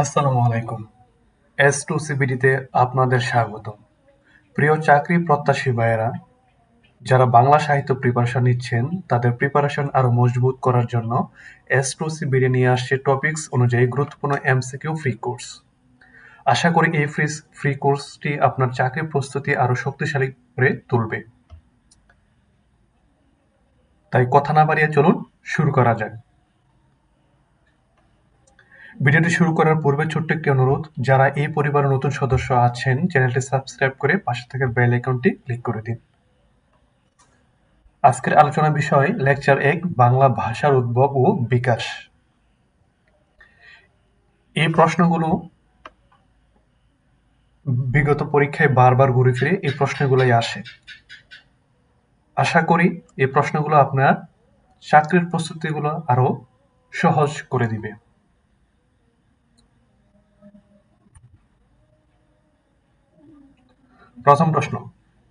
আসসালামু আলাইকুম। S two সিবিডিতে আপনাদের স্বাগত প্রিয় চাকরি প্রত্যাশী ভাইয়েরা, যারা বাংলা সাহিত্য প্রিপারেশন নিচ্ছেন, তাদের প্রিপারেশন আরও মজবুত করার জন্য এস টু সিবিডি নিয়ে আসছে টপিকস অনুযায়ী গুরুত্বপূর্ণ এমসিকিউ ফ্রি কোর্স আশা করি এই ফ্রি ফ্রি কোর্সটি আপনার চাকরি প্রস্তুতি আরও শক্তিশালী করে তুলবে। তাই কথা না বাড়িয়ে চলুন, শুরু করা যাক। ভিডিওটি শুরু করার পূর্বে ছোট্ট একটি অনুরোধ, যারা এই পরিবারের নতুন সদস্য আছেন, চ্যানেলটি সাবস্ক্রাইব করে পাশে থাকা বেল আইকনটি ক্লিক করে দিন। আজকের আলোচনা বিষয় লেকচার এক, বাংলা ভাষার উদ্ভব ও বিকাশ। এই প্রশ্নগুলো বিগত পরীক্ষায় বারবার ঘুরে ফিরে এই প্রশ্নগুলোই আসে। আশা করি এই প্রশ্নগুলো আপনার চাকরির প্রস্তুতিগুলো আরও সহজ করে দিবে। প্রথম প্রশ্ন,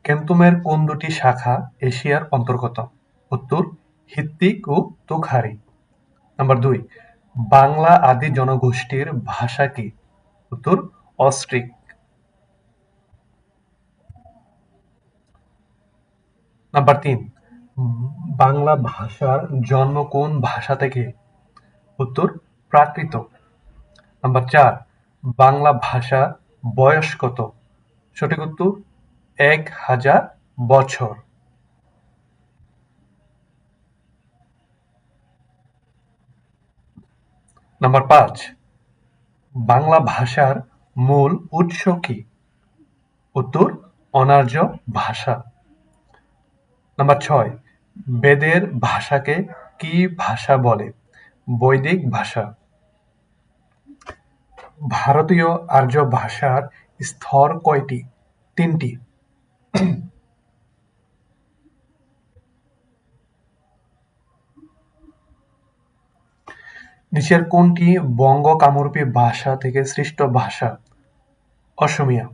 কেন্তুমের কোন দুটি শাখা এশিয়ার অন্তর্গত? উত্তর, হিত্তিক ও তুখারি নাম্বার দুই, বাংলা আদি জনগোষ্ঠীর ভাষা কি? উত্তর, অস্ট্রিক। নাম্বার তিন, বাংলা ভাষার জন্ম কোন ভাষা থেকে? উত্তর, প্রাকৃত। নাম্বার চার, বাংলা ভাষা বয়স কত? সঠিক উত্তর, এক হাজার বছর। নাম্বার পাঁচ, বাংলা ভাষার মূল উৎস কি? উত্তর, অনার্য ভাষা। নাম্বার ছয়, বেদের ভাষাকে কি ভাষা বলে? বৈদিক ভাষা। ভারতীয় আর্য ভাষার স্তর কয়টি? তিনটি। নিচের কোনটি বঙ্গ কামরূপী ভাষা থেকে সৃষ্ট ভাষা? অসমিয়া।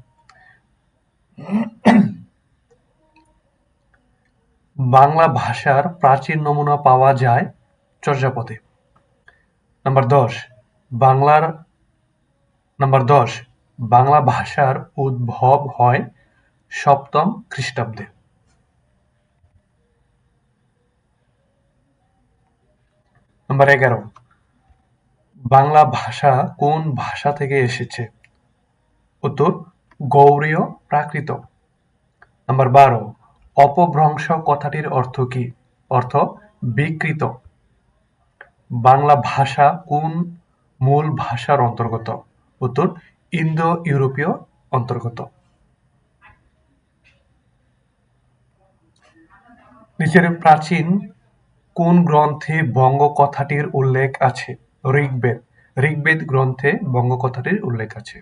বাংলা ভাষার প্রাচীন নমুনা পাওয়া যায় চর্যাপদে। নাম্বার দশ। বাংলার নাম্বার দশ। বাংলা ভাষার উদ্ভব হয় সপ্তম খ্রিস্টাব্দে। নাম্বার এগারো। বাংলা ভাষা কোন ভাষা থেকে এসেছে? উত্তর, গৌরীয় প্রাকৃত। নাম্বার বারো। অপভ্রংশ কথাটির অর্থ কি? অর্থ বিকৃত। বাংলা ভাষা কোন মূল ভাষার অন্তর্গত? উত্তর ইন্দো ইউরোপীয় অন্তর্গত। নিচের প্রাচীন কোন গ্রন্থে বঙ্গ কথাটির উল্লেখ আছে? ঋগ্বেদ। ঋগ্বেদ গ্রন্থে বঙ্গ কথাটির উল্লেখ আছে।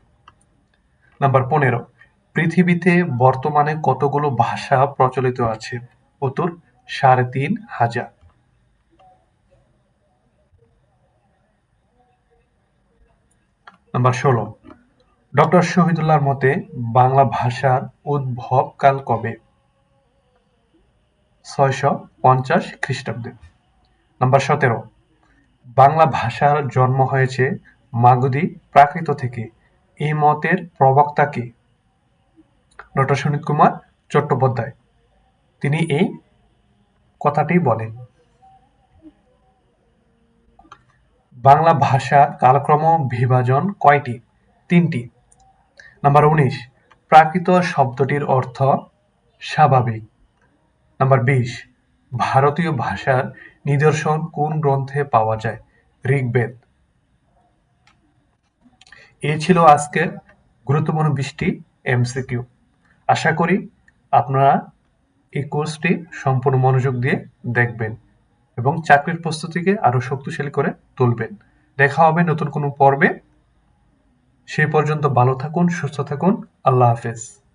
নাম্বার পনেরো। পৃথিবীতে বর্তমানে কতগুলো ভাষা প্রচলিত আছে? উত্তর, সাড়ে তিন হাজার। নাম্বার ষোলো। ডক্টর শহীদুল্লাহর মতে, বাংলা ভাষার উদ্ভব কাল কবে? ছয়শো পঞ্চাশ খ্রিস্টাব্দে। নাম্বার সতেরো। বাংলা ভাষার জন্ম হয়েছে মাগধী প্রাকৃত থেকে। এই মতের প্রবক্তা কে? ডক্টর সুনীত কুমার চট্টোপাধ্যায়। তিনি এই কথাটি বলেন। বাংলা ভাষার কালক্রম বিভাজন কয়টি? তিনটি। নাম্বার উনিশ, প্রাকৃত শব্দটির অর্থ স্বাভাবিক। নাম্বার বিশ, ভারতীয় ভাষার নিদর্শন কোন গ্রন্থে পাওয়া যায়? ঋগ্বেদ। এ ছিল আজকের গুরুত্বপূর্ণ বৃষ্টি এমসিকিউ। আশা করি আপনারা এই কোর্সটি সম্পূর্ণ মনোযোগ দিয়ে দেখবেন এবং চাকরির প্রস্তুতিকে আরও শক্তিশালী করে তুলবেন। দেখা হবে নতুন কোনো পর্বে। সেই পর্যন্ত ভালো থাকুন সুস্থ থাকুন। আল্লাহ হাফেজ।